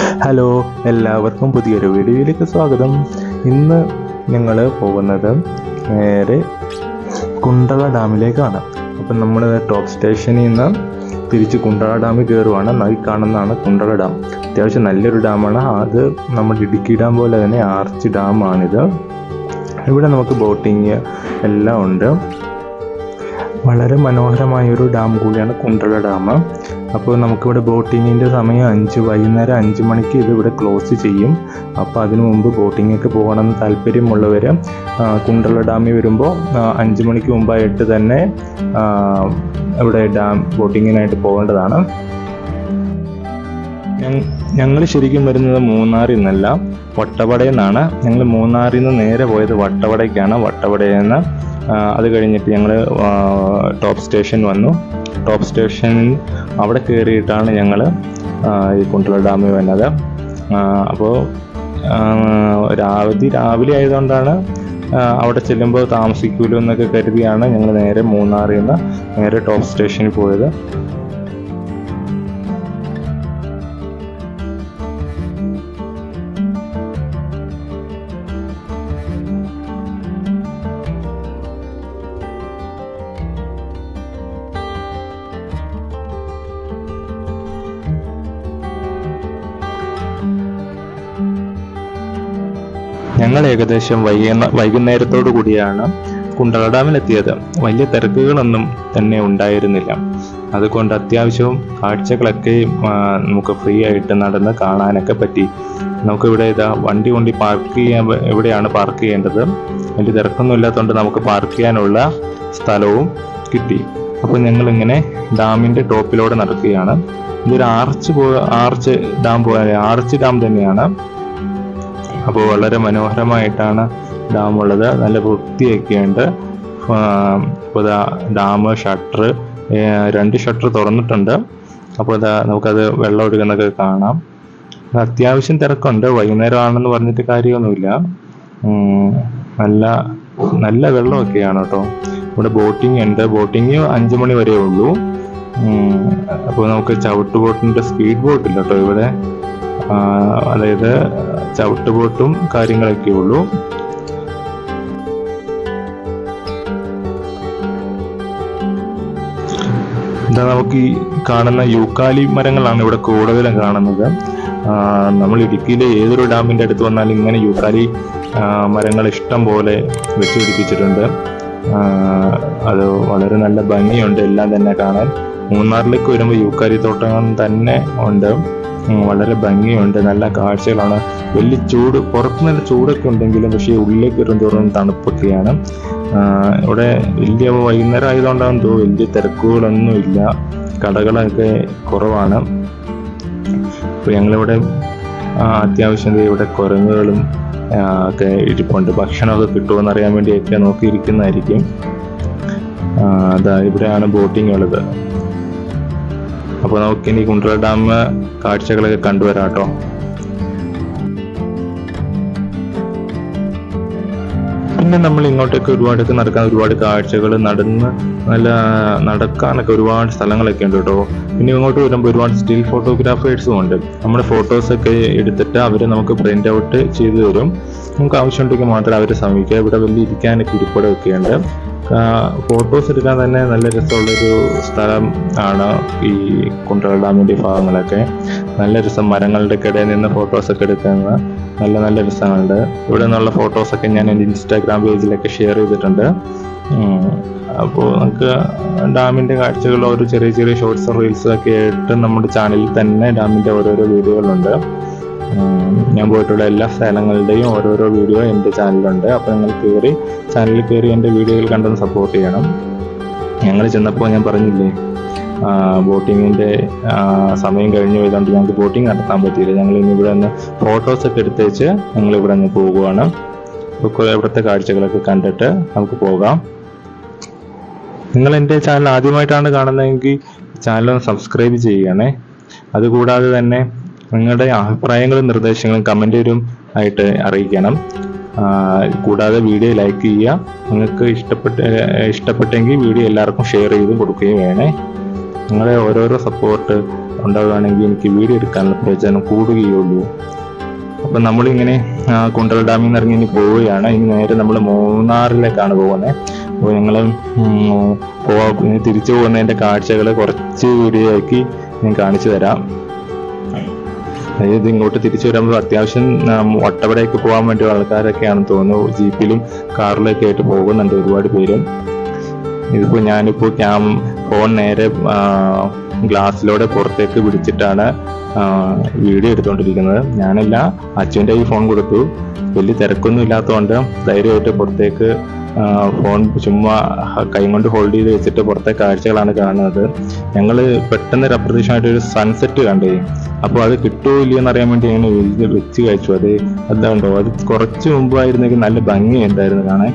Hello എല്ലാവർക്കും പുതിയൊരു വീഡിയോയിലേക്ക് സ്വാഗതം. ഇന്ന് ഞങ്ങൾ പോകുന്നത് നേരെ കുണ്ടള ഡാമിലേക്കാണ്. അപ്പം നമ്മൾ ടോപ്പ് സ്റ്റേഷനിൽ നിന്ന് തിരിച്ച് കുണ്ടള ഡാമിൽ കയറുവാണ്. ഈ കാണുന്നതാണ് കുണ്ടള ഡാം. അത്യാവശ്യം നല്ലൊരു ഡാമാണ്. അത് നമ്മുടെ ഇടുക്കി ഡാം പോലെ തന്നെ ആർച്ച് ഡാമാണിത്. ഇവിടെ നമുക്ക് ബോട്ടിങ് എല്ലാം ഉണ്ട്. വളരെ മനോഹരമായ ഒരു ഡാം കൂടിയാണ് കുണ്ടള ഡാം. അപ്പോൾ നമുക്കിവിടെ ബോട്ടിങ്ങിന്റെ സമയം അഞ്ച് വൈകുന്നേരം അഞ്ച് മണിക്ക് ഇത് ഇവിടെ ക്ലോസ് ചെയ്യും. അപ്പോൾ അതിനു മുമ്പ് ബോട്ടിങ്ങൊക്കെ പോകണമെന്ന് താല്പര്യമുള്ളവർ കുണ്ടറ ഡാമിൽ വരുമ്പോൾ അഞ്ച് മണിക്ക് മുമ്പായിട്ട് തന്നെ ഇവിടെ ഡാം ബോട്ടിങ്ങിനായിട്ട് പോകേണ്ടതാണ്. ഞങ്ങൾ ശരിക്കും വരുന്നത് മൂന്നാറിൽ നിന്നല്ല വട്ടവടയിൽ നിന്നാണ്. ഞങ്ങൾ മൂന്നാറിൽ നിന്ന് നേരെ പോയത് വട്ടവടയ്ക്കാണ്. വട്ടവടയിൽ നിന്ന് അത് കഴിഞ്ഞിട്ട് ഞങ്ങൾ ടോപ്പ് സ്റ്റേഷൻ വന്നു. ടോപ്പ് സ്റ്റേഷനിൽ അവിടെ കയറിയിട്ടാണ് ഞങ്ങൾ ഈ കുണ്ടള ഡാമിൽ വന്നത്. അപ്പോൾ രാവിലെ രാവിലെ ആയതുകൊണ്ടാണ് അവിടെ ചെല്ലുമ്പോൾ താമസിക്കുമല്ലോ എന്നൊക്കെ കരുതിയാണ് ഞങ്ങൾ നേരെ മൂന്നാറിൽ നിന്ന് നേരെ ടോപ്പ് സ്റ്റേഷനിൽ പോയത്. ഞങ്ങൾ ഏകദേശം വൈകുന്ന വൈകുന്നേരത്തോടു കൂടിയാണ് കുണ്ടള ഡാമിലെത്തിയത്. വലിയ തിരക്കുകളൊന്നും തന്നെ ഉണ്ടായിരുന്നില്ല. അതുകൊണ്ട് അത്യാവശ്യവും കാഴ്ചകളൊക്കെ നമുക്ക് ഫ്രീ ആയിട്ട് നടന്ന് കാണാനൊക്കെ പറ്റി. നമുക്ക് ഇവിടെ ഇതാ വണ്ടി കൊണ്ട് പാർക്ക് ചെയ്യാൻ എവിടെയാണ് പാർക്ക് ചെയ്യേണ്ടത്? വലിയ തിരക്കൊന്നും ഇല്ലാത്തതുകൊണ്ട് നമുക്ക് പാർക്ക് ചെയ്യാനുള്ള സ്ഥലവും കിട്ടി. അപ്പോൾ ഞങ്ങൾ ഇങ്ങനെ ഡാമിന്റെ ടോപ്പിലൂടെ നടക്കുകയാണ്. ഇതൊരു ആർച്ച് പോ ആർച്ച് ഡാം പോലെ ആർച്ച് ഡാം തന്നെയാണ്. അപ്പോൾ വളരെ മനോഹരമായിട്ടാണ് ഡാം ഉള്ളത് നല്ല വൃത്തിയൊക്കെയുണ്ട്. അപ്പോൾ ഡാം ഷട്ടർ രണ്ട് ഷട്ടർ തുറന്നിട്ടുണ്ട്. അപ്പോൾ ഇതാ നമുക്കത് വെള്ളം ഒഴുകുന്നതൊക്കെ കാണാം. അത് അത്യാവശ്യം തിരക്കുണ്ട്. വൈകുന്നേരം ആണെന്ന് പറഞ്ഞിട്ട് കാര്യമൊന്നുമില്ല. നല്ല നല്ല വെള്ളമൊക്കെയാണ് കേട്ടോ. ഇവിടെ ബോട്ടിംഗ് ഉണ്ട്. ബോട്ടിങ് അഞ്ചു മണി വരെ ഉള്ളൂ അപ്പോൾ നമുക്ക് ചവിട്ട് ബോട്ടിന്റെ സ്പീഡ് ബോട്ടില്ല കേട്ടോ ഇവിടെ. അതായത് ചവിട്ടുപോട്ടും കാര്യങ്ങളൊക്കെ ഉള്ളൂ. ഇതാ നമുക്ക് ഈ കാണുന്ന യൂക്കാലി മരങ്ങളാണ് ഇവിടെ കൂടുതലും കാണുന്നത്. നമ്മൾ ഇടുക്കിയിലെ ഏതൊരു ഡാമിന്റെ അടുത്ത് വന്നാലും ഇങ്ങനെ യൂക്കാലി മരങ്ങൾ ഇഷ്ടം പോലെ വെച്ച് പിടിപ്പിച്ചിട്ടുണ്ട്. അത് വളരെ നല്ല ഭംഗിയുണ്ട് എല്ലാം തന്നെ കാണാൻ. മൂന്നാറിലേക്ക് വരുമ്പോൾ യൂക്കാലി തോട്ടങ്ങൾ തന്നെ ഉണ്ട്. വളരെ ഭംഗിയുണ്ട് നല്ല കാഴ്ചകളാണ്. വലിയ ചൂട് പുറത്ത് നല്ല ചൂടൊക്കെ ഉണ്ടെങ്കിലും പക്ഷേ ഉള്ളിലേക്ക് വരും തോറും തണുപ്പൊക്കെയാണ് ഇവിടെ വലിയ വൈകുന്നേരം ആയതുകൊണ്ടാണെന്ന് തോന്നുന്നു വലിയ തിരക്കുകളൊന്നും ഇല്ല കടകളൊക്കെ കുറവാണ്. അപ്പോൾ ഞങ്ങളിവിടെ അത്യാവശ്യം ഇവിടെ കുരങ്ങുകളും ഒക്കെ ഇരിപ്പുണ്ട്. ഭക്ഷണമൊക്കെ കിട്ടുമോ അറിയാൻ വേണ്ടിയൊക്കെ നോക്കിയിരിക്കുന്നതായിരിക്കും. അതാ ഇവിടെയാണ് ബോട്ടിംഗ് ഉള്ളത് അപ്പോൾ നമുക്കിനി കുണ്ട്ര ഡാം കാഴ്ചകളൊക്കെ കണ്ടുവരാം കേട്ടോ പിന്നെ നമ്മൾ ഇങ്ങോട്ടേക്ക് ഒരുപാടൊക്കെ നടക്കാൻ ഒരുപാട് കാഴ്ചകൾ നടന്ന് നല്ല നടക്കാനൊക്കെ ഒരുപാട് സ്ഥലങ്ങളൊക്കെ ഉണ്ട് കേട്ടോ. പിന്നെ ഇങ്ങോട്ട് വരുമ്പോൾ ഒരുപാട് സ്റ്റിൽ ഫോട്ടോഗ്രാഫേഴ്സും ഉണ്ട്. നമ്മുടെ ഫോട്ടോസൊക്കെ എടുത്തിട്ട് അവർ നമുക്ക് പ്രിന്റ് ഔട്ട് ചെയ്തു തരും. നമുക്ക് ആവശ്യമുണ്ടെങ്കിൽ മാത്രം അവരെ സമീപിക്കുക ഇവിടെ വലിയ ഇരിക്കാനൊക്കെ ഇരിപ്പിടമൊക്കെ ഉണ്ട്. ഫോട്ടോസ് എടുക്കാൻ തന്നെ നല്ല രസമുള്ളൊരു സ്ഥലം ആണ് ഈ കുണ്ടറ ഡാമിന്റെ ഭാഗങ്ങളൊക്കെ. നല്ല രസം മരങ്ങളുടെ ഇടയിൽ നിന്ന് ഫോട്ടോസൊക്കെ എടുക്കുന്ന നല്ല നല്ല രസങ്ങളുണ്ട്. ഇവിടെ നിന്നുള്ള ഫോട്ടോസൊക്കെ ഞാൻ എന്റെ ഇൻസ്റ്റാഗ്രാം പേജിലൊക്കെ ഷെയർ ചെയ്തിട്ടുണ്ട്. അപ്പോൾ നമുക്ക് ഡാമിന്റെ കാഴ്ചകൾ ഓരോ ചെറിയ ചെറിയ ഷോർട്സ് റീൽസ് ഒക്കെ ആയിട്ട് നമ്മുടെ ചാനലിൽ തന്നെ ഡാമിന്റെ ഓരോരോ വീഡിയോകളുണ്ട്. ഞാൻ പോയിട്ടുള്ള എല്ലാ സ്ഥലങ്ങളുടെയും ഓരോരോ വീഡിയോ എന്റെ ചാനലിലുണ്ട്. അപ്പോൾ നിങ്ങൾ കയറി ചാനലിൽ കയറി എന്റെ വീഡിയോകൾ കണ്ടൊന്ന് സപ്പോർട്ട് ചെയ്യണം. ഞങ്ങൾ ചെന്നപ്പോൾ ഞാൻ പറഞ്ഞില്ലേ ബോട്ടിങ്ങിന്റെ സമയം കഴിഞ്ഞു പോയതുകൊണ്ട് ഞങ്ങൾക്ക് ബോട്ടിംഗ് നടത്താൻ പറ്റിയില്ല. ഞങ്ങൾ ഇനി ഇവിടെ നിന്ന് ഫോട്ടോസൊക്കെ എടുത്തേച്ച് ഞങ്ങൾ ഇവിടെ നിന്ന് കുറേ ഇവിടുത്തെ കാഴ്ചകളൊക്കെ കണ്ടിട്ട് നമുക്ക് പോകാം. നിങ്ങൾ എന്റെ ചാനൽ ആദ്യമായിട്ടാണ് കാണുന്നതെങ്കിൽ ചാനൽ ഒന്ന് സബ്സ്ക്രൈബ് ചെയ്യണേ. അതുകൂടാതെ തന്നെ നിങ്ങളുടെ അഭിപ്രായങ്ങളും നിർദ്ദേശങ്ങളും കമന്റും ആയിട്ട് അറിയിക്കണം. കൂടാതെ വീഡിയോ ലൈക്ക് ചെയ്യുക. നിങ്ങൾക്ക് ഇഷ്ടപ്പെട്ട ഇഷ്ടപ്പെട്ടെങ്കിൽ വീഡിയോ എല്ലാവർക്കും ഷെയർ ചെയ്ത് കൊടുക്കുകയും വേണേ. നിങ്ങളെ ഓരോരോ സപ്പോർട്ട് ഉണ്ടാവുകയാണെങ്കിൽ എനിക്ക് വീഡിയോ എടുക്കാനുള്ള പ്രയോജനം കൂടുകയുള്ളൂ. അപ്പം നമ്മളിങ്ങനെ കുണ്ടൽ ഡാമിൽ നിന്ന് ഇറങ്ങി ഇനി പോവുകയാണ്. ഇനി നേരെ നമ്മൾ മൂന്നാറിലേക്കാണ് പോകുന്നത് അപ്പോൾ ഞങ്ങൾ പോവാ തിരിച്ചു പോകുന്നതിന്റെ കാഴ്ചകൾ കുറച്ച് വീഡിയോ ആക്കി ഞാൻ കാണിച്ചു തരാം. അതായത് ഇങ്ങോട്ട് തിരിച്ചു വരുമ്പോൾ അത്യാവശ്യം ഒട്ടവടയൊക്കെ പോകാൻ വേണ്ടി ആൾക്കാരൊക്കെയാണ് തോന്നുന്നു. ജീപ്പിലും കാറിലൊക്കെ ആയിട്ട് പോകുന്നുണ്ട് ഒരുപാട് പേര്. ഇതിപ്പോൾ ഞാനിപ്പോൾ ക്യാം ഫോൺ നേരെ ഗ്ലാസ്സിലൂടെ പുറത്തേക്ക് പിടിച്ചിട്ടാണ് വീഡിയോ എടുത്തുകൊണ്ടിരിക്കുന്നത് ഞാനല്ല അച്ഛന്റെ ഈ ഫോൺ കൊടുത്തു. വലിയ തിരക്കൊന്നും ഇല്ലാത്തതുകൊണ്ട് ധൈര്യമായിട്ട് പുറത്തേക്ക് ഫോൺ ചുമ്മാ കൈ കൊണ്ട് ഹോൾഡ് ചെയ്ത് വെച്ചിട്ട് പുറത്തെ കാഴ്ചകളാണ് കാണുന്നത്. ഞങ്ങൾ പെട്ടെന്ന് ഒരു അപ്രതീക്ഷമായിട്ട് ഒരു സൺസെറ്റ് കണ്ടേ. അപ്പോൾ അത് കിട്ടുമോ ഇല്ലയോ എന്നറിയാൻ വേണ്ടി ഇത് വെച്ച് കഴിച്ചു അത് അതുണ്ടോ? അത് കുറച്ച് മുമ്പായിരുന്നെങ്കിൽ നല്ല ഭംഗിയുണ്ടായിരുന്നു കാണാൻ.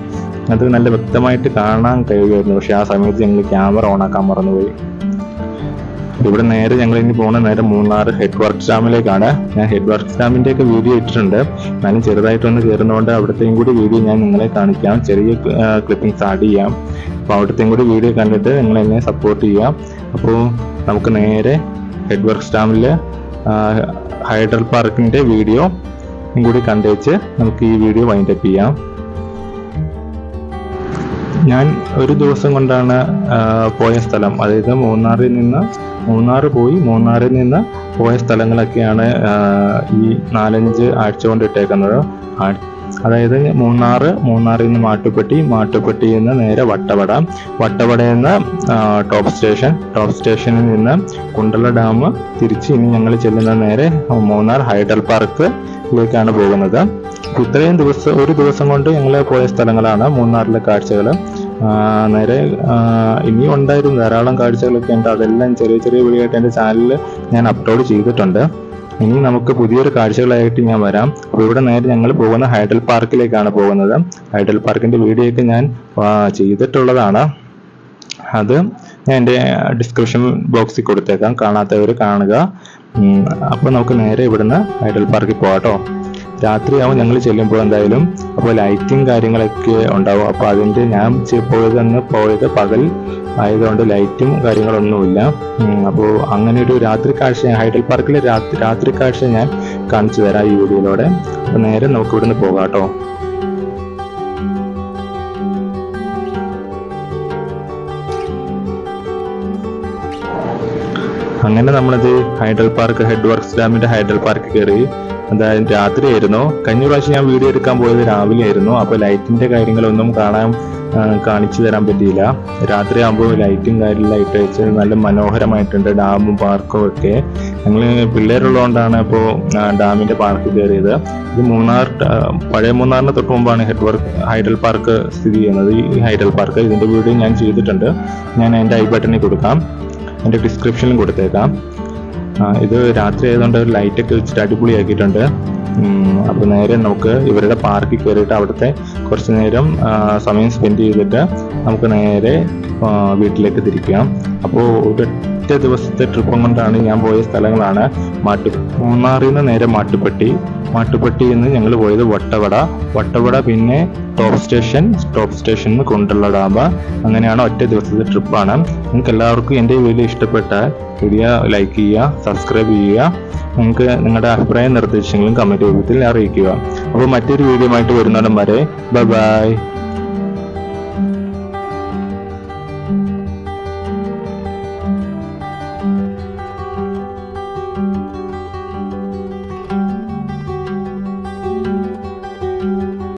അത് നല്ല വ്യക്തമായിട്ട് കാണാൻ കഴിയുമായിരുന്നു. പക്ഷേ ആ സമയത്ത് ഞങ്ങൾ ക്യാമറ ഓണാക്കാൻ മറന്നുപോയി. ഇവിടെ നേരെ ഞങ്ങൾ ഇനി പോകുന്ന നേരെ മൂന്നാർ ഹെഡ് വർക്ക് ഡാമിലേക്കാണ് ഞാൻ ഹെഡ് വർക്ക് ഡാമിന്റെ ഒക്കെ വീഡിയോ ഇട്ടിട്ടുണ്ട്. ഞാനും ചെറുതായിട്ടൊന്ന് കയറുന്നതുകൊണ്ട് അവിടുത്തെയും കൂടി വീഡിയോ ഞാൻ നിങ്ങളെ കാണിക്കാം. ചെറിയ ക്ലിപ്പിംഗ്സ് ആഡ് ചെയ്യാം. അപ്പോൾ അവിടുത്തെയും കൂടി വീഡിയോ കണ്ടിട്ട് നിങ്ങൾ എന്നെ സപ്പോർട്ട് ചെയ്യാം. അപ്പോൾ നമുക്ക് നേരെ ഹെഡ് വർക്ക് ഡാമിൽ ഹൈഡൽ പാർക്കിന്റെ വീഡിയോ കൂടി കണ്ടുവച്ച് നമുക്ക് ഈ വീഡിയോ വൈൻഡപ്പ് ചെയ്യാം. ഞാൻ ഒരു ദിവസം കൊണ്ടാണ് പോയ സ്ഥലം. അതായത് മൂന്നാറിൽ നിന്ന് മൂന്നാർ പോയി. മൂന്നാറിൽ നിന്ന് പോയ സ്ഥലങ്ങളൊക്കെയാണ് ഈ നാലഞ്ച് ആഴ്ച കൊണ്ട് ഇട്ടേക്കുന്നത് അതായത് മൂന്നാർ മൂന്നാറിൽ നിന്ന് മാട്ടുപ്പെട്ടി മാട്ടുപ്പെട്ടിയിൽ നിന്ന് നേരെ വട്ടവട. വട്ടവടയിൽ നിന്ന് ടോപ്പ് സ്റ്റേഷൻ. ടോപ്പ് സ്റ്റേഷനിൽ നിന്ന് കുണ്ടല ഡാം തിരിച്ച് ഇനി ഞങ്ങൾ ചെല്ലുന്ന നേരെ മൂന്നാർ ഹൈഡൽ പാർക്കിലേക്കാണ് പോകുന്നത്. ഇത്രയും ദിവസം ഒരു ദിവസം കൊണ്ട് ഞങ്ങൾ പോയ സ്ഥലങ്ങളാണ് മൂന്നാറിലെ കാഴ്ചകൾ. നേരെ ഇനിയും ഉണ്ടായിരുന്നു. ധാരാളം കാഴ്ചകളൊക്കെ ഉണ്ട്. അതെല്ലാം ചെറിയ ചെറിയ വീഡിയോ എന്റെ ചാനലിൽ ഞാൻ അപ്ലോഡ് ചെയ്തിട്ടുണ്ട്. ഇനി നമുക്ക് പുതിയൊരു കാഴ്ചകളായിട്ട് ഞാൻ വരാം. അപ്പോൾ ഇവിടെ നേരെ ഞങ്ങൾ പോകുന്ന ഹൈഡൽ പാർക്കിലേക്കാണ് പോകുന്നത്. ഹൈഡൽ പാർക്കിന്റെ വീഡിയോ ഒക്കെ ഞാൻ ചെയ്തിട്ടുള്ളതാണ്. അത് ഞാൻ എന്റെ ഡിസ്ക്രിപ്ഷൻ ബോക്സിൽ കൊടുത്തേക്കാം. കാണാത്തവർ കാണുക. അപ്പോൾ നമുക്ക് നേരെ ഇവിടുന്ന് ഹൈഡൽ പാർക്കിൽ പോകാട്ടോ രാത്രിയാവും ഞങ്ങൾ ചെല്ലുമ്പോൾ എന്തായാലും. അപ്പോൾ ലൈറ്റിംഗ് കാര്യങ്ങളൊക്കെ ഉണ്ടാവും. അപ്പോൾ അതിന്റെ ഞാൻ പോയത് അന്ന് പോയത് പകൽ ആയതുകൊണ്ട് ലൈറ്റും കാര്യങ്ങളൊന്നുമില്ല. അപ്പോൾ അങ്ങനെ ഒരു രാത്രി കാഴ്ച ഹൈഡൽ പാർക്കിലെ രാത്രി രാത്രി കാഴ്ച ഞാൻ കാണിച്ചു തരാം ഈ വീഡിയോയിലൂടെ. അപ്പോൾ നേരെ നമുക്ക് ഇവിടുന്ന് പോകാം കേട്ടോ. അങ്ങനെ നമ്മളത് ഹൈഡൽ പാർക്ക് ഹെഡ് വർക്ക്സ് ഡാമിന്റെ ഹൈഡൽ പാർക്ക് കയറി. അതായത് രാത്രിയായിരുന്നു. കഴിഞ്ഞ പ്രാവശ്യം ഞാൻ വീഡിയോ എടുക്കാൻ പോയത് രാവിലെ ആയിരുന്നു അപ്പോൾ ലൈറ്റിന്റെ കാര്യങ്ങളൊന്നും കാണാൻ കാണിച്ചു തരാൻ പറ്റിയില്ല. രാത്രി ആകുമ്പോൾ ലൈറ്റും കാര്യം ലൈറ്റ് വെച്ച് നല്ല മനോഹരമായിട്ടുണ്ട് ഡാമും പാർക്കും ഒക്കെ. ഞങ്ങൾ പിള്ളേരുള്ളതുകൊണ്ടാണ് ഇപ്പോൾ ഡാമിന്റെ പാർക്ക് കയറിയത്. ഇത് മൂന്നാർ പഴയ മൂന്നാറിന് തൊട്ട് മുമ്പാണ് ഹെഡ് വർക്ക് ഹൈഡൽ പാർക്ക് സ്ഥിതി ചെയ്യുന്നത്. ഈ ഹൈഡൽ പാർക്ക് ഇതിന്റെ വീഡിയോ ഞാൻ ചെയ്തിട്ടുണ്ട്. ഞാൻ എന്റെ ഐ ബട്ടണിൽ കൊടുക്കാം. എന്റെ ഡിസ്ക്രിപ്ഷനിലും കൊടുത്തേക്കാം. ഇത് രാത്രി ആയതുകൊണ്ട് ലൈറ്റ് ഒക്കെ വെച്ചിട്ട് അടിപൊളിയാക്കിയിട്ടുണ്ട്. അപ്പോൾ നേരെ നമുക്ക് ഇവരുടെ പാർക്കിൽ കയറിയിട്ട് അവിടുത്തെ കുറച്ച് നേരം സമയം സ്പെൻഡ് ചെയ്തിട്ട് നമുക്ക് നേരെ വീട്ടിലേക്ക് തിരിക്കാം. അപ്പോൾ ഒരൊറ്റ ദിവസത്തെ ട്രിപ്പും കൊണ്ടാണ് ഞാൻ പോയ സ്ഥലങ്ങളാണ് മാട്ടു മൂന്നാറിൽ നിന്ന് നേരെ മാട്ടുപ്പെട്ടി. മാട്ടുപ്പെട്ടിയിൽ നിന്ന് ഞങ്ങൾ പോയത് വട്ടവട. വട്ടവട പിന്നെ ടോപ്പ് സ്റ്റേഷൻ ടോപ്പ് സ്റ്റേഷൻ നിന്ന് കൊണ്ടുള്ള ഡാബ അങ്ങനെയാണ് ഒറ്റ ദിവസത്തെ ട്രിപ്പാണ് നിങ്ങൾക്ക് എല്ലാവർക്കും എന്റെ വീഡിയോ ഇഷ്ടപ്പെട്ടാൽ വീഡിയോ ലൈക്ക് ചെയ്യുക സബ്സ്ക്രൈബ് ചെയ്യുക. നിങ്ങൾക്ക് നിങ്ങളുടെ അഭിപ്രായ നിർദ്ദേശങ്ങളും കമന്റ് രൂപത്തിൽ അറിയിക്കുക. അപ്പോൾ മറ്റൊരു വീഡിയോ ആയിട്ട് വരുന്നിടം വരെ ബൈ ബൈ